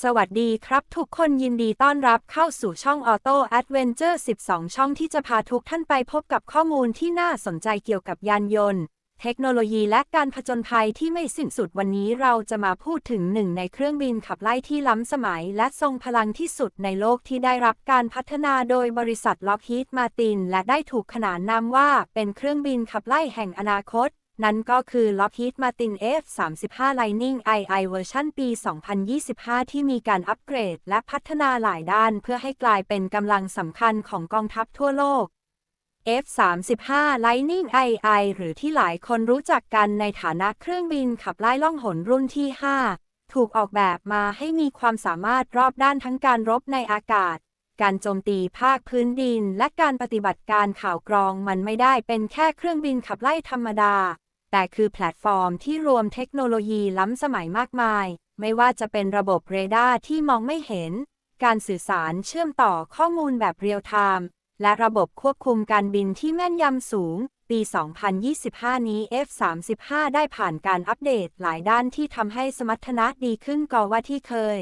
สวัสดีครับทุกคนยินดีต้อนรับเข้าสู่ช่อง Auto Adventure 12 ช่องที่จะพาทุกท่านไปพบกับข้อมูลที่น่าสนใจเกี่ยวกับยานยนต์ เทคโนโลยีและการผจญภัยที่ไม่สิ้นสุดวันนี้เราจะมาพูดถึงหนึ่งในเครื่องบินขับไล่ที่ล้ำสมัย และทรงพลังที่สุดในโลกที่ได้รับการพัฒนาโดยบริษัท Lockheed Martin และได้ถูกขนานนามว่าเป็นเครื่องบินขับไล่แห่งอนาคต นั่นก็คือ Lockheed Martin F-35 Lightning II เวอร์ชันปี 2025 ที่มีการอัปเกรดและพัฒนาหลายด้านเพื่อให้กลายเป็นกำลังสำคัญของกองทัพทั่วโลก F-35 Lightning II หรือที่หลายคนรู้จักกันในฐานะเครื่องบินขับไล่ล่องหนรุ่นที่ 5 ถูกออกแบบมาให้มีความสามารถรอบด้านทั้งการรบในอากาศ การโจมตีภาคพื้นดิน และการปฏิบัติการข่าวกรองมันไม่ได้เป็นแค่เครื่องบินขับไล่ธรรมดา แต่คือแพลตฟอร์มที่รวมเทคโนโลยีล้ำสมัยมากมาย ไม่ว่าจะเป็นระบบเรดาร์ที่มองไม่เห็น การสื่อสารเชื่อมต่อข้อมูลแบบเรียลไทม์ และระบบควบคุมการบินที่แม่นยำสูง ปี 2025 นี้ F-35 ได้ผ่านการอัปเดตหลายด้านที่ทำให้สมรรถนะดีขึ้นกว่าที่เคย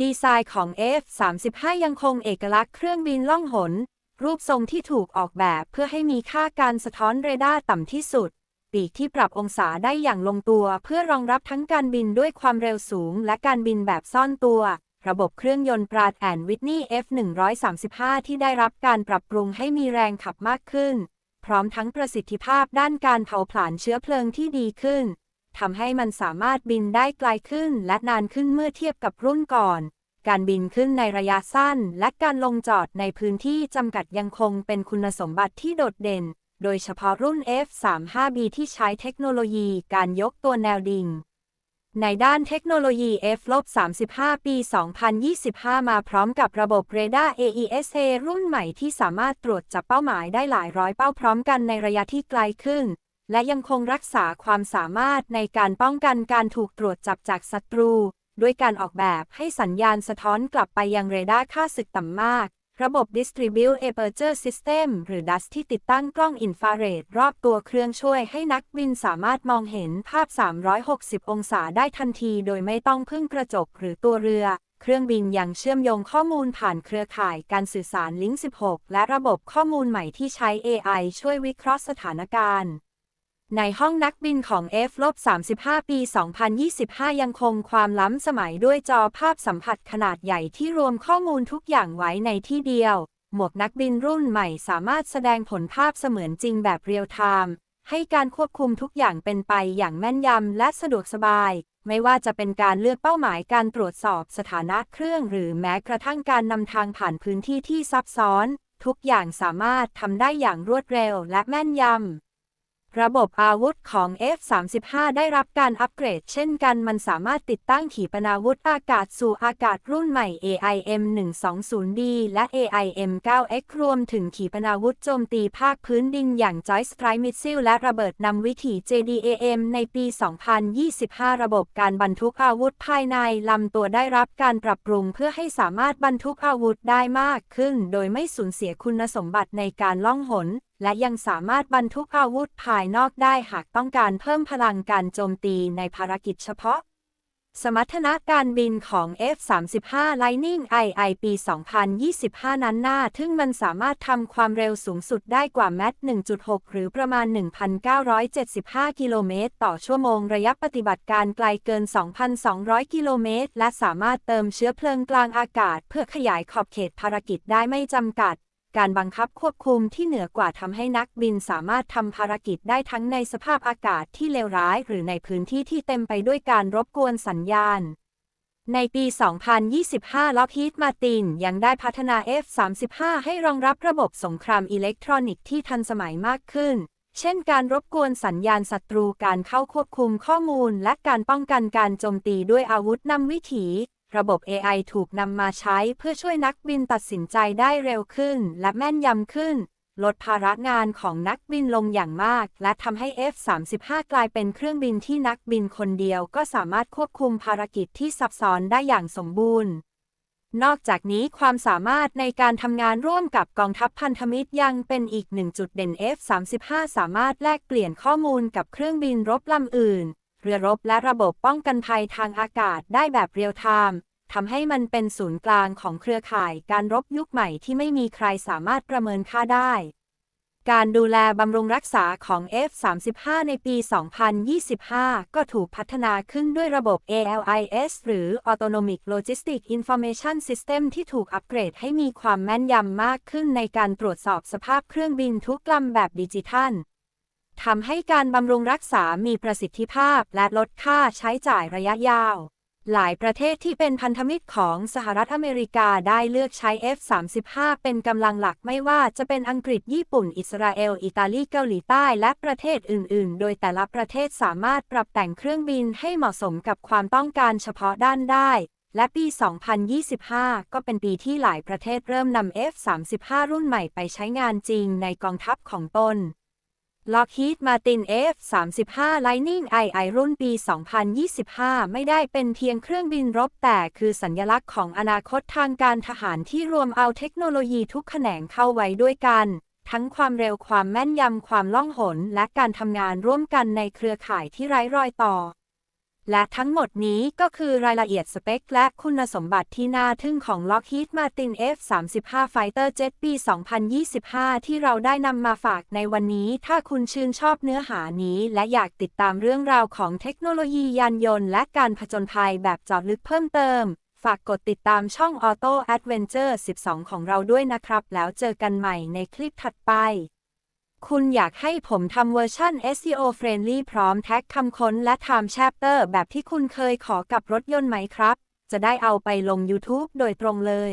ดีไซน์ของ F-35 ยังคงเอกลักษณ์เครื่องบินล่องหน รูปทรงที่ถูกออกแบบเพื่อให้มีค่าการสะท้อนเรดาร์ต่ำที่สุด ปีกที่ปรับองศาได้อย่างลงตัว เพื่อรองรับทั้งการบินด้วยความเร็วสูง และการบินแบบซ่อนตัว ระบบเครื่องยนต์ปราดแอนวิทนี F135 ที่ได้รับการปรับปรุงให้มีแรงขับมากขึ้น พร้อมทั้งประสิทธิภาพด้านการเผาผลาญเชื้อเพลิงที่ดีขึ้นทำให้มันสามารถบินได้ไกลขึ้นและนานขึ้นเมื่อเทียบกับรุ่นก่อน การบินขึ้นในระยะสั้น และการลงจอดในพื้นที่จำกัดยังคงเป็นคุณสมบัติที่โดดเด่น โดยเฉพาะรุ่น F35B ที่ใช้เทคโนโลยีการยกตัวแนวดิ่ง ในด้านเทคโนโลยี F-35 ปี 2025 มาพร้อมกับระบบเรดาร์ AESA รุ่นใหม่ที่สามารถตรวจจับเป้าหมายได้หลายร้อยเป้าพร้อมกันในระยะที่ไกลขึ้น และยังคงรักษาความสามารถในการป้องกันการถูกตรวจจับจากศัตรู ด้วยการออกแบบให้สัญญาณสะท้อนกลับไปยังเรดาร์ค่าศึกต่ำมาก ระบบ Distribute Aperture System หรือ DAS ที่ติดตั้งกล้องอินฟราเรดรอบตัวเครื่องช่วยให้นักบินสามารถมองเห็นภาพ 360 องศาได้ทันที โดยไม่ต้องพึ่งกระจกหรือตัวเรือ เครื่องบินยังเชื่อมโยงข้อมูลผ่านเครือข่ายการสื่อสารลิงก์16 และระบบข้อมูลใหม่ที่ใช้ AI ช่วยวิเคราะห์สถานการณ์ ในห้องนักบินของ F-35 ปี 2025 ยังคงความล้ำสมัยด้วยจอภาพสัมผัสขนาดใหญ่ที่รวมข้อมูลทุกอย่างไว้ในที่เดียว หมวกนักบินรุ่นใหม่สามารถแสดงผลภาพเสมือนจริงแบบเรียลไทม์ให้การควบคุมทุกอย่างเป็นไปอย่างแม่นยำและสะดวกสบาย ไม่ว่าจะเป็นการเลือกเป้าหมายการตรวจสอบสถานะเครื่อง หรือแม้กระทั่งการนำทางผ่านพื้นที่ที่ซับซ้อน ทุกอย่างสามารถทำได้อย่างรวดเร็วและแม่นยำ ระบบอาวุธของ F-35 ได้รับการอัปเกรดเช่นกัน มันสามารถติดตั้งขีปนาวุธอากาศสู่อากาศรุ่นใหม่ AIM-120D และ AIM-9X รวมถึงขีปนาวุธโจมตีภาคพื้นดินอย่าง Joint Strike Missile และระเบิดนำวิถี JDAM ในปี 2025 ระบบการบรรทุกอาวุธภายในลำตัวได้รับการปรับปรุงเพื่อให้สามารถบรรทุกอาวุธได้มากขึ้น โดยไม่สูญเสียคุณสมบัติในการล่องหน และยังสามารถบรรทุกอาวุธภายนอกได้หากต้องการเพิ่มพลังการโจมตีในภารกิจเฉพาะ สมรรถนะการบินของ F-35 Lightning II ปี 2025 นั้นน่าทึ่งมันสามารถทำความเร็วสูงสุดได้กว่าแมท1.6 หรือประมาณ 1,975 กิโลเมตร ต่อชั่วโมงระยะปฏิบัติการไกลเกิน 2,200 กิโลเมตร และสามารถเติมเชื้อเพลิงกลางอากาศ เพื่อขยายขอบเขตภารกิจได้ไม่จำกัด การบังคับควบคุมที่เหนือกว่าทำให้นักบินสามารถทำภารกิจได้ทั้งในสภาพอากาศที่เลวร้าย หรือในพื้นที่ที่เต็มไปด้วยการรบกวนสัญญาณ ในปี 2025 Lockheed Martin ยังได้พัฒนา F-35 ให้รองรับระบบสงครามอิเล็กทรอนิกส์ที่ทันสมัยมากขึ้น เช่นการรบกวนสัญญาณศัตรูการเข้าควบคุมข้อมูล และการป้องกันการโจมตีด้วยอาวุธนำวิถี ระบบ AI ถูกนำมาใช้เพื่อช่วยนักบินตัดสินใจได้เร็วขึ้น และแม่นยำขึ้น ลดภาระงานของนักบินลงอย่างมาก และทำให้ F-35 กลายเป็นเครื่องบินที่นักบินคนเดียวก็สามารถควบคุมภารกิจที่ซับซ้อนได้อย่างสมบูรณ์ นอกจากนี้ความสามารถในการทำงานร่วมกับกองทัพพันธมิตรยังเป็นอีกหนึ่งจุดเด่น F-35 สามารถแลกเปลี่ยนข้อมูลกับเครื่องบินรบลำอื่น เรือรบและระบบป้องกันภัยทางอากาศได้แบบเรียลไทม์ทำให้มันเป็นศูนย์กลางของเครือข่ายการรบยุคใหม่ที่ไม่มีใครสามารถประเมินค่าได้ การดูแลบำรุงรักษาของ F-35 ในปี 2025 ก็ถูกพัฒนาขึ้นด้วยระบบ ALIS หรือ Autonomic Logistic Information System ที่ถูกอัปเกรดให้มีความแม่นยำมากขึ้นในการตรวจสอบสภาพเครื่องบินทุกลำแบบดิจิทัล ทำให้การบำรุงรักษามีประสิทธิภาพและลดค่าใช้จ่ายระยะยาว หลายประเทศที่เป็นพันธมิตรของสหรัฐอเมริกาได้เลือกใช้ F-35 เป็นกำลังหลักไม่ว่าจะเป็นอังกฤษญี่ปุ่น อิสราเอล อิตาลีเกาหลีใต้ และประเทศอื่น ๆ โดยแต่ละประเทศสามารถปรับแต่งเครื่องบินให้เหมาะสมกับความต้องการเฉพาะด้านได้และปี 2025 ก็เป็นปีที่หลายประเทศเริ่มนำ F-35 รุ่นใหม่ไปใช้งานจริงในกองทัพของตน Lockheed Martin F-35 Lightning II รุ่นปี 2025 ไม่ได้เป็นเพียงเครื่องบินรบแต่คือสัญลักษณ์ของอนาคตทางการทหารที่รวมเอาเทคโนโลยีทุกแขนงเข้าไว้ด้วยกัน ทั้งความเร็วความแม่นยำความล่องหน และการทำงานร่วมกันในเครือข่ายที่ไร้รอยต่อ และทั้งหมดนี้ก็คือรายละเอียดสเปค และคุณสมบัติที่น่าทึ่งของ Lockheed Martin F-35 Fighter Jet ปี 2025 ที่เราได้นำมาฝากในวันนี้ ถ้าคุณชื่นชอบเนื้อหานี้ และอยากติดตามเรื่องราวของเทคโนโลยียานยนต์ และการผจญภัยแบบเจาะลึกเพิ่มเติม ฝากกดติดตามช่อง Auto Adventure 12 ของเราด้วยนะครับ แล้วเจอกันใหม่ในคลิปถัดไป คุณอยากให้ผมทำเวอร์ชัน SEO Friendly พร้อมแท็กคำค้นและ Time Chapter แบบที่คุณเคยขอกับรถยนต์ไหมครับ จะได้เอาไปลง YouTube โดยตรงเลย